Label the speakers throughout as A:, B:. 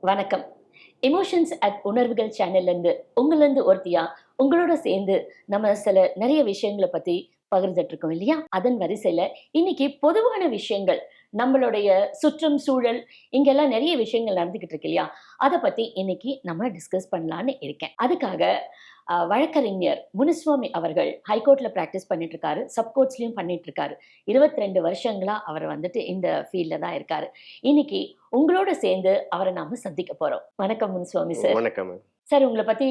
A: வணக்கம். Emotions at உணர்வுகள் சேனல்லேருந்து உங்கள்லேருந்து ஒருத்தியா உங்களோட சேர்ந்து நம்ம சில நிறைய விஷயங்களை பற்றி பகிர்ந்துட்டு இருக்கோம் இல்லையா? அதன் வரிசையில் இன்னைக்கு பொதுவான விஷயங்கள் நம்மளுடைய சுற்றும் சூழல் இங்கெல்லாம் நிறைய விஷயங்கள் நடந்துகிட்டு இருக்கு இல்லையா? அதை பத்தி இன்னைக்கு நம்ம டிஸ்கஸ் பண்ணலான்னு இருக்கேன். அதுக்காக வழக்கறிஞர் முனுசுவாமி அவர்கள் ஹைகோர்ட்ல ப்ராக்டிஸ் பண்ணிட்டு இருக்காரு. சப்கோர்ட்ஸ்லயும் பண்ணிட்டு இருக்காரு. இருபத்தி ரெண்டு வருஷங்களா அவர் வந்துட்டு இந்த ஃபீல்ட்ல தான் இருக்காரு. இன்னைக்கு உங்களோட சேர்ந்து அவரை நாம சந்திக்க போறோம். வணக்கம் முனுசுவாமி சார்
B: வணக்கம்.
A: சார் உங்களை பத்தி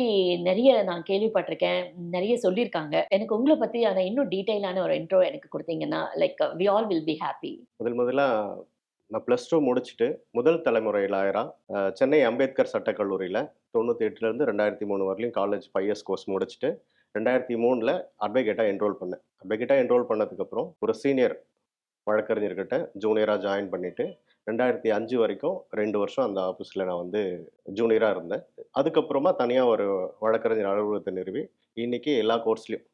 A: நிறைய நான் கேள்விப்பட்டிருக்கேன். நிறைய சொல்லியிருக்காங்க. எனக்கு உங்களை பத்தி ஆனா இன்னும் டீட்டெயிலான ஒரு இன்ட்ரோ எனக்கு கொடுத்தீங்கன்னா like we all will be happy
B: முதல் முதல்ல நான் ப்ளஸ் டூ முடிச்சுட்டு முதல் தலைமுறையில் லாயரா சென்னை அம்பேத்கர் சட்டக்கல்லூரியில் தொண்ணூற்றி எட்டுலேருந்து ரெண்டாயிரத்தி மூணு வரலையும் காலேஜ் ஃபைவ் இயர்ஸ் கோர்ஸ் முடிச்சுட்டு ரெண்டாயிரத்தி மூணில் அட்வொகேட்டாக என்ரோல் பண்ணேன். அட்வொகேட்டாக என்ரோல் பண்ணதுக்கப்புறம் ஒரு சீனியர் வழக்கறிஞர்கிட்ட ஜூனியராக ஜாயின் பண்ணிவிட்டு ரெண்டாயிரத்தி அஞ்சு வரைக்கும் ரெண்டு வருஷம் அந்த ஆஃபீஸில் நான் வந்து ஜூனியராக இருந்தேன். அதுக்கப்புறமா தனியாக ஒரு வழக்கறிஞர் அலுவலகத்தை நிறுவி இன்னைக்கு எல்லா கோர்ஸ்லையும்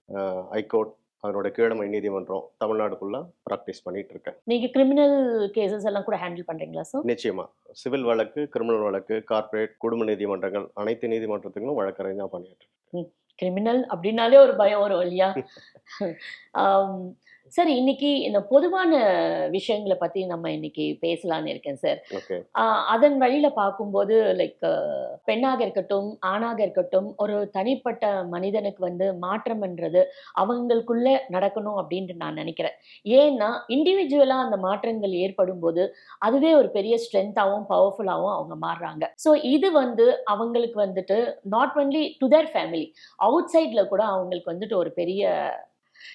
B: ஹைகோர்ட் அதனோட கீழமை நீதிமன்றம் தமிழ்நாடுக்குள்ள ப்ராக்டிஸ் பண்ணிட்டு இருக்கேன்.
A: நீங்க கிரிமினல் கேசஸ் எல்லாம் கூட ஹேண்டில் பண்றீங்களா சார்
B: நிச்சயமா. சிவில் வழக்கு கிரிமினல் வழக்கு கார்ப்பரேட் குடும்ப நீதிமன்றங்கள் அனைத்து நீதிமன்றத்துக்கும் வழக்கறிஞா பண்ணிட்டு இருக்கேன்.
A: கிரிமினல் அப்படின்னாலே ஒரு பயம் வரும் இல்லையா சரி இன்னைக்கு இந்த பொதுவான விஷயங்களை பத்தி நம்ம இன்னைக்கு பேசலாம்னு இருக்கேன் சார். அதன் வழியில பார்க்கும்போது லைக் பெண்ணாக இருக்கட்டும் ஆணாக இருக்கட்டும் ஒரு தனிப்பட்ட மனிதனுக்கு வந்து மாற்றம்ன்றது அவங்களுக்குள்ள நடக்கணும் அப்படின்ட்டு நான் நினைக்கிறேன். ஏன்னா இண்டிவிஜுவலா அந்த மாற்றங்கள் ஏற்படும் போது அதுவே ஒரு பெரிய ஸ்ட்ரென்த்தாகவும் பவர்ஃபுல்லாகவும் அவங்க மாறுறாங்க. ஸோ இது வந்து அவங்களுக்கு வந்துட்டு not only to their family out சைட்ல கூட அவங்களுக்கு வந்துட்டு ஒரு பெரிய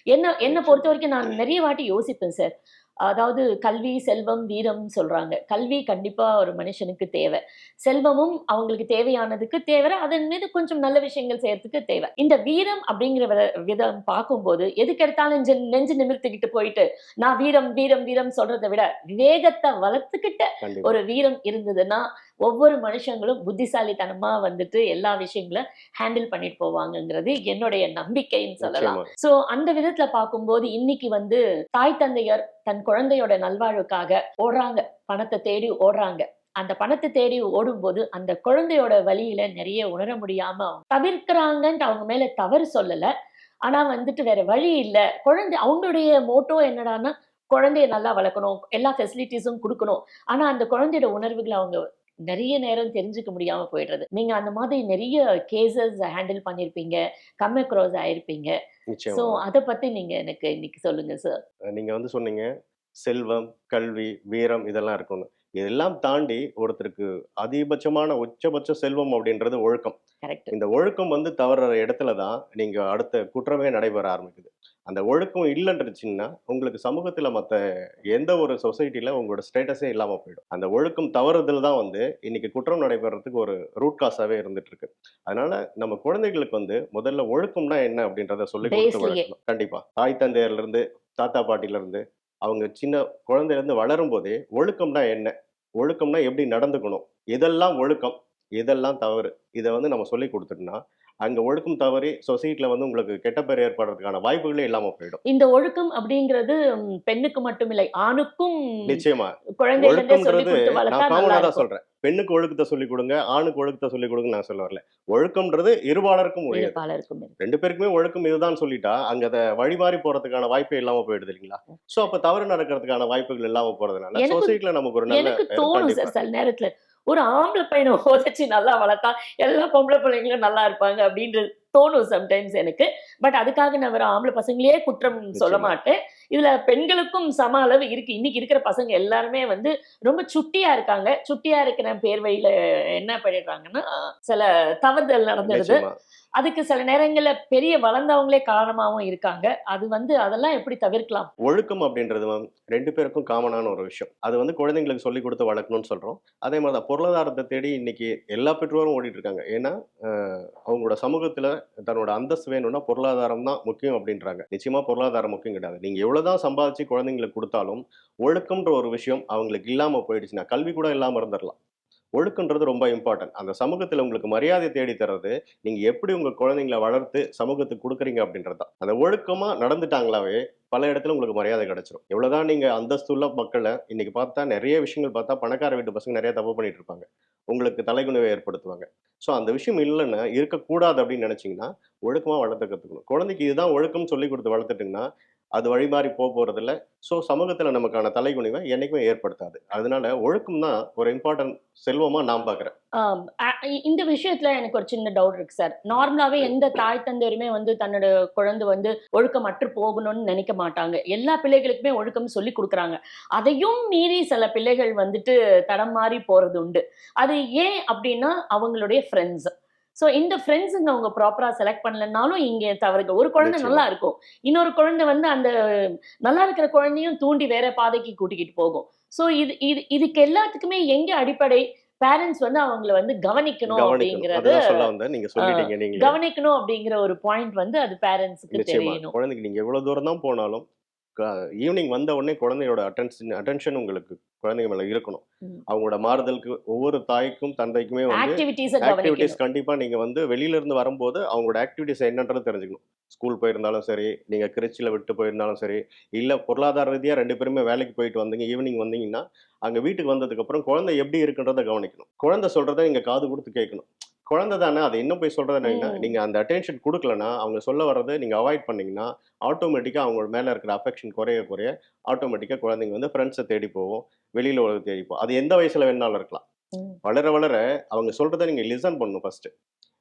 A: என்ன என்னை பொறுத்த வரைக்கும் நான் நிறைய வாட்டி யோசிப்பேன் சார். அதாவது கல்வி செல்வம் வீரம் சொல்றாங்க. கல்வி கண்டிப்பா ஒரு மனுஷனுக்கு தேவை. செல்வமும் அவங்களுக்கு தேவையானதுக்கு தேவை. அதன் மீது கொஞ்சம் நல்ல விஷயங்கள் செய்யறதுக்கு தேவை. இந்த வீரம் அப்படிங்கிற வித- விதம் பார்க்கும்போது எதுக்கு எடுத்தாலும் நெஞ்சு நிமிர்த்திக்கிட்டு போயிட்டு நான் வீரம் வீரம் வீரம் சொல்றதை விட விவேகத்தை வளர்த்துக்கிட்ட ஒரு வீரம் இருந்ததுன்னா ஒவ்வொரு மனுஷங்களும் புத்திசாலித்தனமா வந்துட்டு எல்லா விஷயங்களும் ஹேண்டில் பண்ணிட்டு போவாங்கங்கிறது என்னுடைய நம்பிக்கைன்னு சொல்லலாம். சோ அந்த விதத்துல பார்க்கும்போது இன்னைக்கு வந்து தாய் தந்தையர் தன் குழந்தையோட நல்வாழ்வுக்காக ஓடுறாங்க. பணத்தை தேடி ஓடுறாங்க. அந்த பணத்தை தேடி ஓடும்போது அந்த குழந்தையோட வழியில நிறைய உணர முடியாம தவிர்க்கிறாங்கன்ட்டு அவங்க மேல தவறு சொல்லல. ஆனா வந்துட்டு வேற வழி இல்ல. குழந்தை அவங்களுடைய மோட்டோ என்னடான்னா குழந்தைய நல்லா வளர்க்கணும். எல்லா ஃபெசிலிட்டிஸும் கொடுக்கணும். ஆனா அந்த குழந்தையோட உணர்வுகளை அவங்க நிறைய நேரம் தெரிஞ்சுக்க முடியாம போயிடுறது. நீங்க அந்த மாதிரி நிறைய கேசஸ் ஹேண்டில் பண்ணிருப்பீங்க கம் அக்ராஸ் ஆயிருப்பீங்க. ஸோ அதை பத்தி நீங்க எனக்கு இன்னைக்கு சொல்லுங்க சார்
B: நீங்க வந்து சொன்னீங்க செல்வம் கல்வி வீரம் இதெல்லாம் இருக்கணும் இதெல்லாம் தாண்டி ஒருத்தருக்கு அதிகபட்சமான உச்சபட்ச செல்வம் அப்படின்றது ஒழுக்கம். இந்த ஒழுக்கம் வந்து தவறுற இடத்துல தான் நீங்க அடுத்த குற்றமே நடைபெற ஆரம்பிக்குது. அந்த ஒழுக்கம் இல்லைன்றச்சுன்னா உங்களுக்கு சமூகத்துல மற்ற எந்த ஒரு சொசைட்டில உங்களோட ஸ்டேட்டஸே இல்லாம போயிடும். அந்த ஒழுக்கம் தவறுதல் தான் வந்து இன்னைக்கு குற்றம் நடைபெறதுக்கு ஒரு ரூட் காசாவே இருந்துட்டு இருக்கு அதனால நம்ம குழந்தைகளுக்கு வந்து முதல்ல ஒழுக்கம்னா என்ன அப்படின்றத சொல்லி கொடுத்து. வளர்க்கணும். கண்டிப்பா. தாய் தந்தையர்ல இருந்து தாத்தா பாட்டில இருந்து அவங்க சின்ன குழந்தையில இருந்து வளரும் போதே ஒழுக்கம்னா என்ன? ஒழுக்கம்னா எப்படி நடந்துக்கணும்? இதெல்லாம் ஒழுக்கம். இதெல்லாம் தவறு. இதை வந்து நம்ம சொல்லி கொடுத்துட்டோம்னா அங்க ஒழுக்கம் தவறி சொசைட்டில வந்து உங்களுக்கு கெட்ட பேர் ஏற்படுறதுக்கான வாய்ப்புகளே இல்லாம போயிடும்.
A: இந்த ஒழுக்கம் அப்படிங்கிறது பெண்ணுக்கு மட்டும் இல்லை ஆணுக்கும்
B: நிச்சயமா. ஒழுக்கம்ன்றது சொல்றேன். பெண்ணுக்கு ஒழுக்கத்தை சொல்லி கொடுங்க ஆணுக்கு ஒழுக்கத்தை சொல்லி கொடுங்க நான் சொல்ல வரல. ஒழுக்கம்ன்றது இருபாலருக்கும்
A: இருக்கு.
B: ரெண்டு பேருக்குமே ஒழுக்கம் இதுதான் சொல்லிட்டா அங்க அதை வழிமாறி போறதுக்கான வாய்ப்பே இல்லாம போயிடுது இல்லைங்களா? சோ அப்ப தவறு நடக்கிறதுக்கான வாய்ப்புகள் இல்லாம போறதுனால சொசைட்டில நமக்கு ஒரு நல்ல
A: தோணும். சார் சில நேரத்துல ஒரு ஆம்பளை பையனை உதச்சி நல்லா வளர்த்தா எல்லா பொம்பளை பிள்ளைங்களும் நல்லா இருப்பாங்க அப்படின்றது தோணும் சம்டைம்ஸ் எனக்கு. பட் அதுக்காக நான் வேற ஆம்பளை பசங்களையே குற்றம் சொல்ல. மாட்டேன். இதுல பெண்களுக்கும் சம அளவு இருக்கு. இன்னைக்கு இருக்கிற பசங்க எல்லாருமே வந்து ரொம்ப சுட்டியா இருக்காங்க. சுட்டியா இருக்கிற பேர் வழியில என்ன பண்ணிடுறாங்கன்னா சில தவறுதல் நடந்துடுது. அதுக்கு சில நேரங்கள்ல பெரிய வளர்ந்தவங்களே காரணமாவும் இருக்காங்க. அது வந்து அதெல்லாம் எப்படி தவிர்க்கலாம்?
B: ஒழுக்கம் அப்படின்றது ரெண்டு பேருக்கும் காமனான ஒரு விஷயம். அது வந்து குழந்தைங்களுக்கு சொல்லி கொடுத்து வளர்க்கணும்னு சொல்றோம். அதே மாதிரி பொருளாதாரத்தை தேடி இன்னைக்கு எல்லா பெற்றோரும் ஓடிட்டு இருக்காங்க. ஏன்னா அவங்களோட சமூகத்துல தன்னோட அந்தஸ்து வேணும்னா பொருளாதாரம் தான் முக்கியம் அப்படின்றாங்க. நிச்சயமா பொருளாதாரம் முக்கியம் கிடையாது. நீங்க எவ்வளவுதான் சம்பாதிச்சு குழந்தைங்களுக்கு கொடுத்தாலும் ஒழுக்கம்ன்ற ஒரு விஷயம் அவங்களுக்கு இல்லாம போயிடுச்சுன்னா கல்வி கூட இல்லாம இருந்துடலாம் ஒழுக்கன்றது ரொம்ப இம்பார்ட்டன்ட் அந்த சமூகத்துல உங்களுக்கு மரியாதை தேடி தர்றது நீங்க எப்படி உங்க குழந்தைங்களை வளர்த்து சமூகத்துக்கு கொடுக்குறீங்க அப்படின்றது தான். அந்த ஒழுக்கமா நடந்துட்டாங்களாவே பல இடத்துல உங்களுக்கு மரியாதை கிடைச்சிரும். எவ்வளவுதான் நீங்க அந்தஸ்துள்ள மக்களை இன்னைக்கு பார்த்தா நிறைய விஷயங்கள் பார்த்தா பணக்கார வீட்டு பசங்க நிறைய தப்பு பண்ணிட்டு இருப்பாங்க. உங்களுக்கு தலைகுணிவை ஏற்படுத்துவாங்க. ஸோ அந்த விஷயம் இல்லைன்னா இருக்கக்கூடாது அப்படின்னு நினைச்சீங்கன்னா ஒழுக்கமா வளர்த்த கத்துக்கணும். குழந்தைக்கு இதுதான் ஒழுக்கம் சொல்லி கொடுத்து வளர்த்துட்டீங்கன்னா அது வழிமாறி போக போறதில்ல. ஸோ சமூகத்துல நமக்கான தலைகுனிவை என்னைக்குமே ஏற்படுத்தாது. அதனால ஒழுக்கம் தான் ஒரு இம்பார்ட்டன்ட் செல்வமா நான் பார்க்குறேன்
A: இந்த விஷயத்துல எனக்கு ஒரு சின்ன டவுட் இருக்கு சார் நார்மலாவே எந்த தாய் தந்தையருமே வந்து தன்னோட குழந்தை வந்து ஒழுக்கமற்று போகணும்னு நினைக்க மாட்டாங்க. எல்லா பிள்ளைகளுக்குமே ஒழுக்கம் சொல்லி கொடுக்குறாங்க. அதையும் மீறி சில பிள்ளைகள் வந்துட்டு தடம் மாறி போறது உண்டு. அது ஏன் அப்படின்னா அவங்களுடைய ஃப்ரெண்ட்ஸ் ஸோ இந்த ஃப்ரெண்ட்ஸுங்க அவங்க ப்ராப்பரா செலக்ட் பண்ணலனாலும் இங்க தவறுங்க. ஒரு குழந்தை. நல்லா இருக்கும். இன்னொரு குழந்தை வந்து அந்த நல்லா இருக்கிற குழந்தையும் தூண்டி வேற பாதைக்கு கூட்டிக்கிட்டு போகும். ஸோ இது இது இதுக்கு எல்லாத்துக்குமே எங்க அடிப்படை? பேரண்ட்ஸ் வந்து அவங்கள வந்து கவனிக்கணும் அப்படிங்கறது. கவனிக்கணும் அப்படிங்கிற ஒரு பாயிண்ட் வந்து அது பேரண்ட்ஸ்க்கு தெரியணும்.
B: குழந்தைக்கு நீங்க எவ்வளவு தூரம் தான் போனாலும் ஈவினிங் வந்த உடனே குழந்தையோட அட்டென்ஷன் அட்டென்ஷன் உங்களுக்கு குழந்தைங்க மேல இருக்கணும். அவங்களோட மாறுதலுக்கு ஒவ்வொரு தாய்க்கும் தந்தைக்குமே வந்து
A: ஆக்டிவிட்டிஸை
B: கண்டிப்பா நீங்க வந்து வெளியில இருந்து வரும்போது அவங்களோட ஆக்டிவிட்டிஸ் என்னன்றது தெரிஞ்சுக்கணும். ஸ்கூல் போயிருந்தாலும் சரி நீங்க திருச்சியில விட்டு போயிருந்தாலும் சரி இல்ல பொருளாதார ரீதியா ரெண்டு பேருமே வேலைக்கு போயிட்டு வந்தீங்க ஈவினிங் வந்தீங்கன்னா அங்க வீட்டுக்கு வந்ததுக்கு அப்புறம் குழந்தை எப்படி இருக்குன்றத கவனிக்கணும். குழந்தை சொல்றதை நீங்க காது கொடுத்து கேட்கணும். குழந்தை தானே அதை இன்னும் போய்
A: ம்.
B: நீங்க அந்த அட்டென்ஷன் கொடுக்கலன்னா அவங்க சொல்ல வர்றதை நீங்க அவாய்ட் பண்ணீங்கன்னா ஆட்டோமேட்டிக்கா அவங்க மேல இருக்கிற அஃபெக்ஷன் குறைய குறைய ஆட்டோமேட்டிக்கா குழந்தைங்க வந்து ஃப்ரெண்ட்ஸை தேடி போவோம் வெளியில உலக தேடி போவோம். அது எந்த வயசுல வேணாலும் இருக்கலாம். வளர வளர அவங்க சொல்றதை நீங்க லிசன் பண்ணணும் ஃபர்ஸ்ட்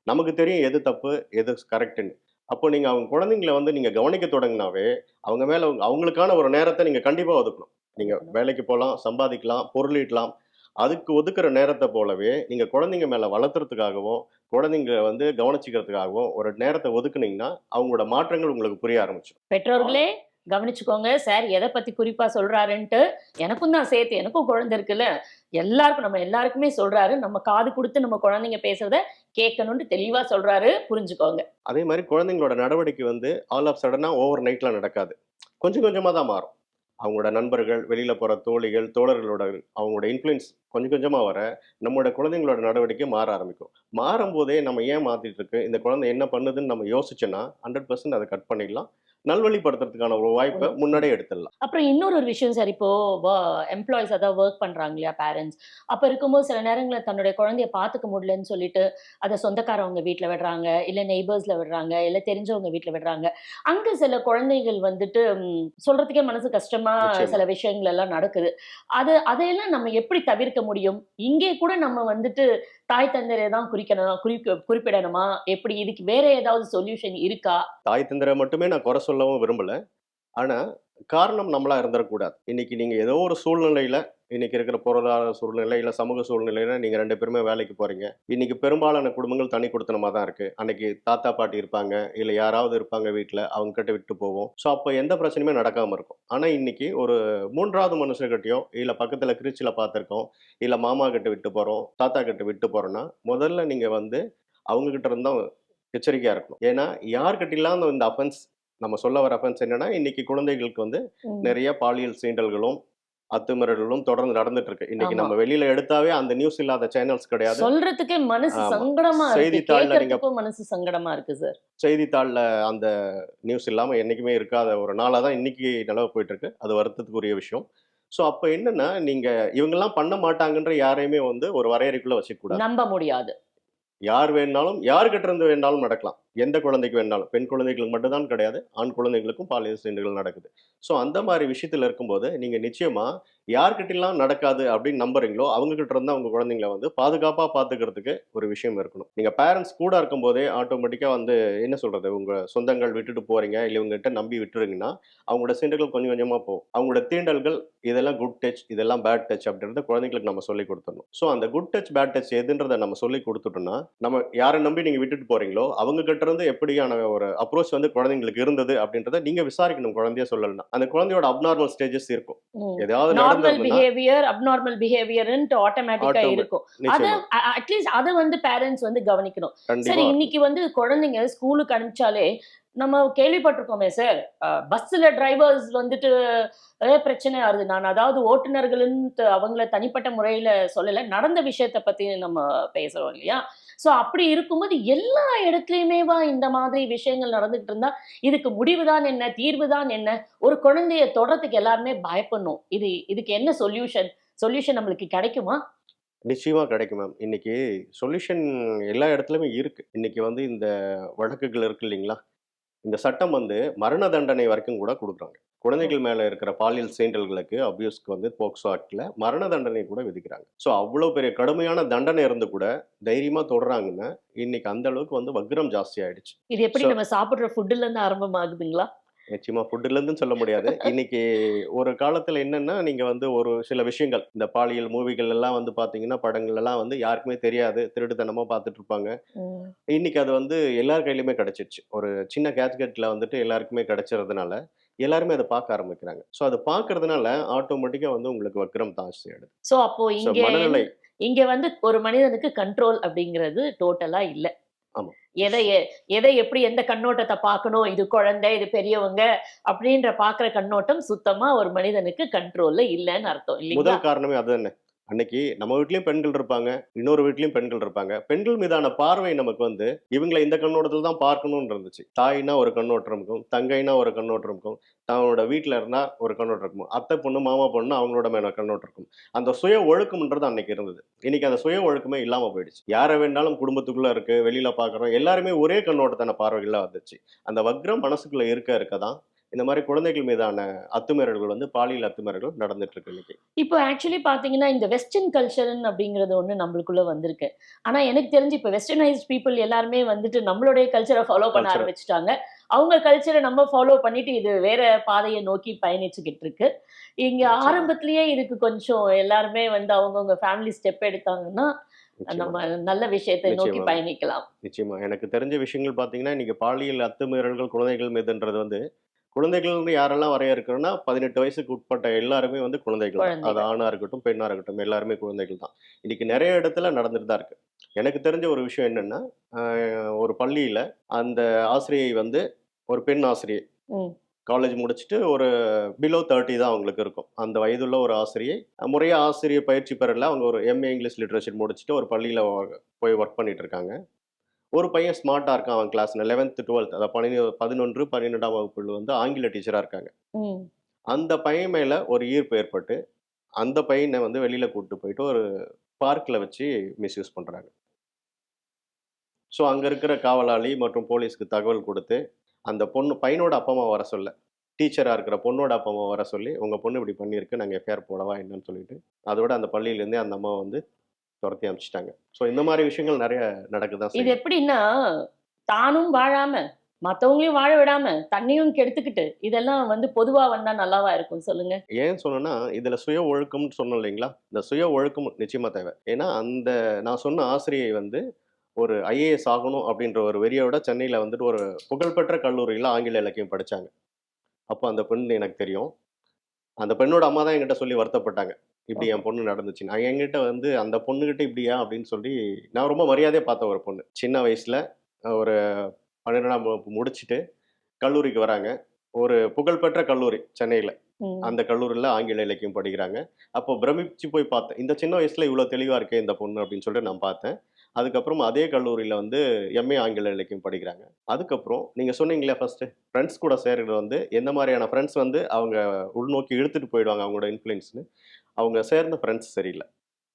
B: நமக்கு தெரியும் எது தப்பு எது கரெக்ட்னு அப்போ நீங்க அவங்க குழந்தைங்களை வந்து நீங்க கவனிக்க தொடங்கினாவே அவங்க மேல அவங்க- அவங்களுக்கான ஒரு நேரத்தை நீங்க கண்டிப்பா ஒதுக்கணும். நீங்க வேலைக்கு போகலாம் சம்பாதிக்கலாம் பொருளீட்டலாம் அதுக்கு ஒதுக்குற நேரத்தை போலவே நீங்க குழந்தைங்க மேல வளர்த்துறதுக்காகவும் குழந்தைங்களை வந்து கவனிச்சுக்கிறதுக்காகவும் ஒரு நேரத்தை ஒதுக்குனீங்கன்னா அவங்களோட மாற்றங்கள் உங்களுக்கு புரிய ஆரம்பிச்சிடும்
A: பெற்றோர்களே கவனிச்சுக்கோங்க சார் எதை பத்தி குறிப்பா சொல்றாருன்ட்டு எனக்கும் தான் சேர்த்து எனக்கும் குழந்தை இருக்குல்ல. எல்லாருக்கும் நம்ம எல்லாருக்குமே சொல்றாரு. நம்ம காது கொடுத்து நம்ம குழந்தைங்க பேசுறத கேட்கணும்னு தெளிவா சொல்றாரு. புரிஞ்சுக்கோங்க.
B: அதே மாதிரி குழந்தைங்களோட நடவடிக்கை வந்து ஆல் ஆஃப் சடனா ஓவர் நைட்ல நடக்காது. கொஞ்சம் கொஞ்சமா தான் மாறும். அவங்களோட நண்பர்கள் வெளியில போற தோழிகள் தோழர்களோட அவங்களோட இன்ஃப்ளூயன்ஸ் கொஞ்சம் கொஞ்சமா வர நம்மளோட குழந்தைங்களோட நடவடிக்கை மாற ஆரம்பிக்கும். மாறும் போதே நம்ம ஏன் மாத்திட்டு இருக்கு இந்த குழந்தை என்ன பண்ணுதுன்னு நம்ம யோசிச்சோன்னா ஹண்ட்ரட் பர்சன்ட் அதை கட் பண்ணிடலாம். நல்வழிப்படுத்துறதுக்கான ஒரு வாய்ப்பை முன்னாடியே எடுத்துடலாம்.
A: அப்புறம் இன்னொரு ஒரு விஷயம் சார் இப்போ எம்ப்ளாயிஸ் அதாவது ஒர்க் பண்றாங்க இல்லையா பேரண்ட்ஸ் அப்ப இருக்கும்போது சில நேரங்களில் தன்னுடைய குழந்தைய பாத்துக்க முடியலன்னு சொல்லிட்டு அதை சொந்தக்காரவங்க வீட்ல விடுறாங்க இல்ல நெய்பர்ஸ்ல விடுறாங்க இல்ல தெரிஞ்சவங்க வீட்ல விடுறாங்க. அங்க சில குழந்தைகள் வந்துட்டு சொல்றதுக்கே மனசு கஷ்டமா. சில விஷயங்கள் எல்லாம் நடக்குது. அது அதையெல்லாம் நம்ம எப்படி தவிர்க்க முடியும். இங்கே கூட நம்ம வந்துட்டு தாய் தந்தரை தான் குறிக்கணும் குறிக்க குறிப்பிடணுமா? எப்படி? இதுக்கு வேற ஏதாவது சொல்யூஷன் இருக்கா?
B: தாய் தந்தரை மட்டுமே நான் குறை சொல்லவும் விரும்பல. ஆனா காரணம் நம்மளா இருந்துடக்கூடாது இன்னைக்கு நீங்க ஏதோ ஒரு சூழ்நிலையில இன்னைக்கு இருக்கிற பொருளாதார சூழ்நிலை இல்ல சமூக சூழ்நிலையில நீங்க ரெண்டு பேருமே வேலைக்கு போறீங்க. இன்னைக்கு பெரும்பாலான குடும்பங்கள் தனி கொடுத்தனமா தான் இருக்கு. அன்னைக்கு தாத்தா பாட்டி இருப்பாங்க. இல்ல யாராவது இருப்பாங்க வீட்டுல அவங்க கிட்ட விட்டு போவோம். ஸோ அப்போ எந்த பிரச்சனையுமே நடக்காம இருக்கும். ஆனா இன்னைக்கு ஒரு மூன்றாவது மனுஷர்கிட்டயோ இல்ல பக்கத்துல திருச்சியில பார்த்திருக்கோம். இல்ல மாமா கிட்ட விட்டு போறோம் தாத்தா கிட்ட விட்டு போறோம்னா முதல்ல நீங்க வந்து அவங்க கிட்ட இருந்தா எச்சரிக்கையா இருக்கணும். ஏன்னா யார்கிட்ட இல்லாத இந்த அஃபென்ஸ் நம்ம சொல்ல வர அஃபென்ஸ் என்னன்னா இன்னைக்கு குழந்தைகளுக்கு வந்து. நிறைய பாலியல் சீண்டல்களும் அத்துமீறல்களும் தொடர்ந்து நடந்துட்டு இருக்கு இன்னைக்கு. நம்ம வெளியில எடுத்தாவே அந்த நியூஸ் இல்லாத சேனல்ஸ் கிடையாது.
A: சொல்றதுக்கே மனசு. சங்கடமா இருக்கு.
B: செய்தித்தாள்ல நீங்க-
A: கேட்கறதுக்கும் மனசு சங்கடமா இருக்கு சார்
B: செய்தித்தாள்ல அந்த நியூஸ் இல்லாம என்னைக்குமே இருக்காத ஒரு நாளா தான் இன்னைக்கு நிலவ போயிட்டு இருக்கு அது வருத்தத்துக்குரிய விஷயம். ஸோ அப்ப என்னன்னா நீங்க இவங்கெல்லாம் பண்ண மாட்டாங்கன்ற யாரையுமே வந்து ஒரு வரையறைக்குள்ள வச்சுக்க கூடாது.
A: நம்ப முடியாது.
B: யார் வேணாலும் யார்கிட்ட இருந்து வேணாலும் நடக்கலாம். எந்த குழந்தைக்கு வேணாலும் பெண் குழந்தைகளுக்கு மட்டும்தான் கிடையாது ஆண் குழந்தைகளுக்கும் பாலியல் சீண்டுகள் நடக்குது. ஸோ அந்த மாதிரி விஷயத்தில் இருக்கும்போது நீங்கள் நிச்சயமாக யார்கிட்டலாம் நடக்காது அப்படின்னு நம்புறீங்களோ அவங்ககிட்ட இருந்தால் அவங்க குழந்தைங்களை வந்து பாதுகாப்பாக பார்த்துக்கிறதுக்கு ஒரு விஷயம் இருக்கணும். நீங்கள் பேரண்ட்ஸ் கூட இருக்கும்போதே ஆட்டோமேட்டிக்காக வந்து என்ன சொல்கிறது உங்கள் சொந்தங்கள் விட்டுட்டு போகிறீங்க இல்லை இவங்ககிட்ட நம்பி விட்டுருங்கன்னா அவங்களோட சீண்டுகள் கொஞ்சம் கொஞ்சமாக போகும். அவங்களோட தீண்டல்கள் இதெல்லாம் குட் டச் இதெல்லாம் பேட் டச் அப்படின்றத குழந்தைங்களுக்கு நம்ம சொல்லி கொடுத்துடணும். ஸோ அந்த குட் டச் பேட் டச் எதுன்றதை நம்ம சொல்லி கொடுத்துட்டோம்னா நம்ம யாரை நம்பி நீங்கள் விட்டுட்டு போகிறீங்களோ அவங்க கிட்ட இருந்து எப்படியான ஒரு அப்ரோச் வந்து குழந்தைங்களுக்கு இருந்தது அப்படின்றத நீங்க விசாரிக்கணும் குழந்தைய சொல்லலாம் அந்த குழந்தையோட அப்நார்மல் ஸ்டேஜஸ் இருக்கும். ஏதாவது
A: நார்மல் பிஹேவியர் அப்நார்மல் பிஹேவியர்ன்ட்டு ஆட்டோமேட்டிக்கா. இருக்கும். அத அட்லீஸ்ட் அத வந்து பேரண்ட்ஸ் வந்து கவனிக்கணும். சரி இன்னைக்கு வந்து குழந்தைங்க ஸ்கூலுக்கு அனுப்பிச்சாலே நம்ம கேள்விப்பட்டிருக்கோமே சார் பஸ்ஸில் டிரைவர்ஸ் வந்துட்டு பிரச்சனை வருது நான் அதாவது ஓட்டுநர்களுன்னு அவங்கள தனிப்பட்ட முறையில் சொல்லலை. நடந்த விஷயத்தை பற்றி நம்ம பேசுகிறோம் இல்லையா? ஸோ அப்படி இருக்கும்போது எல்லா இடத்துலையுமேவா இந்த மாதிரி விஷயங்கள் நடந்துகிட்டு இருந்தா இதுக்கு முடிவு தான் என்ன தீர்வு தான் என்ன ஒரு குழந்தைய தொடறதுக்கு எல்லாருமே பயப்படணும். இது இதுக்கு என்ன சொல்யூஷன் சொல்யூஷன் நம்மளுக்கு கிடைக்குமா?
B: நிச்சயமா கிடைக்கும் மேம் இன்னைக்கு சொல்யூஷன் எல்லா இடத்துலையுமே இருக்கு. இன்னைக்கு வந்து இந்த வழக்குகள் இருக்கு இல்லைங்களா? இந்த சட்டம் வந்து மரண தண்டனை வரைக்கும் கூட கொடுக்குறாங்க. குழந்தைகள் மேல இருக்கிற பாலியல் சீண்டல்களுக்கு அபியூஸ்க்கு வந்து போக்சோ ஆக்ட்ல மரண தண்டனை கூட விதிக்கிறாங்க. ஸோ அவ்வளோ பெரிய கடுமையான தண்டனை இருந்து கூட தைரியமா தொடராங்கன்னா இன்னைக்கு அந்த அளவுக்கு வந்து வக்ரம் ஜாஸ்தி ஆயிடுச்சு.
A: இது எப்படி நம்ம சாப்பிடுற ஃபுட்டுல இருந்து ஆரம்பமாகுதுங்களா?
B: நிச்சயமா ஃபுட்டுல இருந்துன்னு சொல்ல முடியாது. இன்னைக்கு ஒரு காலத்துல என்னன்னா நீங்க வந்து ஒரு சில விஷயங்கள் இந்த பாலியல் மூவிகள் எல்லாம் வந்து பாத்தீங்கன்னா படங்கள் எல்லாம் வந்து யாருக்குமே தெரியாது. திருட்டுத்தனமா பார்த்துட்டு இருப்பாங்க. இன்னைக்கு அது வந்து எல்லார் கையிலுமே கிடைச்சிருச்சு. ஒரு சின்ன கேட்கெட்ல வந்துட்டு எல்லாருக்குமே கிடைச்சறதுனால எல்லாருமே அதை பார்க்க ஆரம்பிக்கிறாங்க. ஸோ அதை பார்க்கறதுனால ஆட்டோமேட்டிக்கா வந்து உங்களுக்கு வக்ரம் தாசி ஆயிடுது
A: சோ அப்போ
B: ஸோ
A: இங்க
B: மனநிலை.
A: இங்க வந்து ஒரு மனிதனுக்கு கண்ட்ரோல் அப்படிங்கிறது டோட்டலா இல்ல. எதை எதை எப்படி எந்த கண்ணோட்டத்தை பார்க்கணும்? இது குழந்தை இது பெரியவங்க அப்படின்ற பாக்குற கண்ணோட்டம் சுத்தமா ஒரு மனிதனுக்கு கண்ட்ரோல்ல இல்லைன்னு அர்த்தம் இல்லைங்களா?
B: முதல் காரணமே அதுதானே. அன்னைக்கு நம்ம வீட்லயும் பெண்கள் இருப்பாங்க இன்னொரு வீட்லயும் பெண்கள் இருப்பாங்க. பெண்கள் மீதான பார்வை நமக்கு வந்து இவங்களை இந்த கண்ணோட்டத்தில் தான் பார்க்கணும்னு இருந்துச்சு. தாய்னா ஒரு கண்ணோட்டம் இருக்கும் தங்கைனா ஒரு கண்ணோட்டம் இருக்கும் தன்னோட வீட்டில் இருந்தா ஒரு கண்ணோட்டம் இருக்கும் அத்தை பொண்ணு மாமா பொண்ணு அவங்களோட மேல கண்ணோட்டம் இருக்கும். அந்த சுய ஒழுக்கம்ன்றது அன்னைக்கு இருந்தது. இன்னைக்கு அந்த சுய ஒழுக்கமே இல்லாம போயிடுச்சு. யாரை வேணாலும் குடும்பத்துக்குள்ள இருக்கு வெளியில பாக்குறோம் எல்லாருமே ஒரே கண்ணோட்டத்தான பார்வைகளாக வந்துச்சு. அந்த வக்ரம் மனசுக்குள்ள இருக்க இருக்க தான் இந்த மாதிரி குழந்தைகள் மீதான அத்துமீறல்கள் வந்து பாலியல் அத்துமீறல்கள் நடந்துட்டு இருக்கு இன்னைக்கு
A: இப்போ ஆக்சுவலி பாத்தீங்கன்னா இந்த வெஸ்டர்ன் கல்ச்சர்னு அப்படிங்கிறது ஒண்ணு நம்மளுக்குள்ள வந்திருக்கு ஆனா எனக்கு தெரிஞ்சு இப்போ வெஸ்டர்னைஸ் பீப்புள் எல்லாருமே வந்துட்டு நம்மளுடைய கல்ச்சரை ஃபாலோ பண்ண. ஆரம்பிச்சிட்டாங்க அவங்க கல்ச்சரை நம்ம ஃபாலோ பண்ணிட்டு இது வேற பாதையை நோக்கி பயணிச்சுக்கிட்டு இருக்கு இங்க. ஆரம்பத்திலேயே இதுக்கு கொஞ்சம் எல்லாருமே வந்து அவங்கவுங்க ஃபேமிலி ஸ்டெப் எடுத்தாங்கன்னா. நம்ம நல்ல விஷயத்தை நோக்கி. பயணிக்கலாம்
B: நிச்சயமா எனக்கு தெரிஞ்ச விஷயங்கள் பார்த்தீங்கன்னா இன்னைக்கு பாலியல் அத்துமீறல்கள் குழந்தைகள் மீதுன்றது வந்து குழந்தைகள்னு யாரெல்லாம் வரையறுக்கிறோன்னா பதினெட்டு வயசுக்கு உட்பட்ட எல்லாருமே வந்து குழந்தைகள் தான். அது
A: குழந்தைகள்.
B: ஆணா இருக்கட்டும் பெண்ணா இருக்கட்டும் எல்லாருமே குழந்தைகள் தான் இன்னைக்கு நிறைய இடத்துல நடந்துட்டு தான் இருக்கு எனக்கு தெரிஞ்ச ஒரு விஷயம் என்னன்னா ஒரு பள்ளியில அந்த ஆசிரியை வந்து ஒரு பெண் ஆசிரியை. காலேஜ் முடிச்சுட்டு ஒரு பிலோ தேர்ட்டி தான் அவங்களுக்கு இருக்கும் அந்த வயதுள்ள ஒரு ஆசிரியை முறையாக ஆசிரியர் பயிற்சி பெறல அவங்க ஒரு எம்ஏ இங்கிலீஷ் லிட்ரேச்சர் முடிச்சுட்டு ஒரு பள்ளியில் போய் ஒர்க் பண்ணிட்டு இருக்காங்க ஒரு பையன் ஸ்மார்ட்டாக இருக்கான் அவன் கிளாஸ் லெவன்த்து டுவெல்த் அதாவது பன்னெண்டு பதினொன்று பன்னிரெண்டாம் வகுப்புல வந்து ஆங்கில டீச்சராக இருக்காங்க. அந்த பையன் மேலே ஒரு ஈர்ப்பு ஏற்பட்டு அந்த பையனை வந்து வெளியில் கூப்பிட்டு போயிட்டு ஒரு பார்க்கில் வச்சு மிஸ்யூஸ் பண்ணுறாங்க ஸோ அங்கே இருக்கிற காவலாளி மற்றும் போலீஸ்க்கு தகவல் கொடுத்து அந்த பொண்ணு பையனோட அப்பா அம்மா வர சொல்ல. டீச்சராக இருக்கிற பொண்ணோட அப்பா அம்மா வர சொல்லி உங்கள் பொண்ணு இப்படி பண்ணியிருக்கு நாங்கள் எஃப்ஐஆர் போடவா என்னன்னு சொல்லிட்டு அதோட அந்த பள்ளியிலேருந்தே அந்த அம்மா வந்து துரத்தி அனுப்பிச்சிட்டாங்க ஸோ இந்த மாதிரி விஷயங்கள் நிறைய நடக்குதான்
A: இது. எப்படின்னா தானும் வாழாம மத்தவங்களையும் வாழ விடாம தண்ணியும் கெடுத்துக்கிட்டு இதெல்லாம் வந்து பொதுவா வந்தா நல்லாவா இருக்கும் சொல்லுங்க?
B: ஏன் சொன்னேன்னா இதில் சுய ஒழுக்கம்னு சொன்னோம் இல்லைங்களா? இந்த சுய ஒழுக்கம் நிச்சயமாக தேவை. ஏன்னா அந்த நான் சொன்ன ஆசிரியை வந்து ஒரு ஐஏஎஸ் ஆகணும் அப்படின்ற ஒரு வெறியோட சென்னையில் வந்துட்டு ஒரு புகழ்பெற்ற கல்லூரியில் ஆங்கில இலக்கியம் படித்தாங்க அப்போ அந்த பெண் எனக்கு தெரியும். அந்த பெண்ணோட அம்மா தான் என்கிட்ட சொல்லி வருத்தப்பட்டாங்க. இப்படி என் பொண்ணு நடந்துச்சு. நான் என்கிட்ட வந்து அந்த பொண்ணுகிட்ட இப்படியா அப்படின்னு சொல்லி நான் ரொம்ப மரியாதையாக பார்த்த ஒரு பொண்ணு. சின்ன வயசில் ஒரு பன்னிரெண்டாம் வகுப்பு முடிச்சுட்டு கல்லூரிக்கு வராங்க. ஒரு புகழ்பெற்ற கல்லூரி சென்னையில். அந்த கல்லூரியில் ஆங்கில இலக்கியம் படிக்கிறாங்க. அப்போ பிரமிச்சு போய் பார்த்தேன். இந்த சின்ன வயசுல இவ்வளோ தெளிவாக இருக்கே இந்த பொண்ணு அப்படின்னு சொல்லிட்டு நான் பார்த்தேன். அதுக்கப்புறம் அதே கல்லூரியில் வந்து எம்ஏ ஆங்கில இலக்கியம் படிக்கிறாங்க. அதுக்கப்புறம் நீங்கள் சொன்னீங்களே ஃபர்ஸ்ட்டு ஃப்ரெண்ட்ஸ் கூட சேர்றது வந்து எந்த மாதிரியான ஃப்ரெண்ட்ஸ் வந்து அவங்க உள்நோக்கி இழுத்துட்டு போயிடுவாங்க அவங்களோட இன்ஃப்ளூயன்ஸ்னு அவங்க சேர்ந்த ஃப்ரெண்ட்ஸ் சரியில்லை.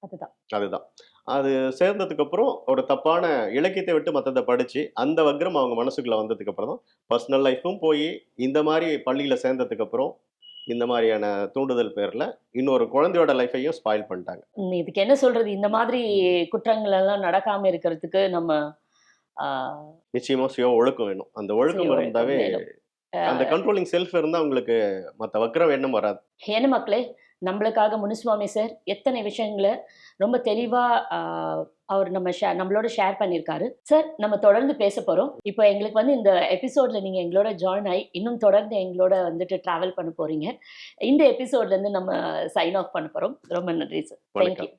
A: அதுதான்.
B: அதுதான். அது சேர்ந்ததுக்கு அப்புறம் ஒரு தப்பான இலக்கியத்தை விட்டு மற்றதை படிச்சு அந்த வக்ரம் அவங்க மனசுக்குள்ள வந்ததுக்கு அப்புறம் தான் பர்சனல் லைஃப்பும் போய் இந்த மாதிரி பள்ளியில சேர்ந்ததுக்கு அப்புறம் இந்த மாதிரியான தூண்டுதல் பேர்ல இன்னொரு குழந்தையோட லைஃபையும் ஸ்பாயில் பண்ணிட்டாங்க.
A: இதுக்கு என்ன சொல்றது? இந்த மாதிரி குற்றங்கள் எல்லாம் நடக்காம இருக்கிறதுக்கு நம்ம
B: நிச்சயமா சுய ஒழுக்கம் வேணும். அந்த ஒழுக்கம் இருந்தாவே. அந்த கண்ட்ரோலிங் செல்ஃப் இருந்தா உங்களுக்கு மற்ற வக்ரம் எண்ணம் வராது.
A: என்ன மக்களே நம்மளுக்காக முனுசுவாமி சார் எத்தனை விஷயங்களை ரொம்ப தெளிவா அவர் நம்ம ஷேர் நம்மளோட ஷேர் பண்ணியிருக்காரு. சார் நம்ம தொடர்ந்து பேச போறோம். இப்போ எங்களுக்கு வந்து இந்த எபிசோட்ல நீங்க எங்களோட ஜாயின் ஆகி இன்னும் தொடர்ந்து எங்களோட வந்துட்டு டிராவல் பண்ண போறீங்க. இந்த எபிசோட்ல இருந்து நம்ம சைன் ஆஃப் பண்ண போறோம். ரொம்ப நன்றி சார். தேங்க்யூ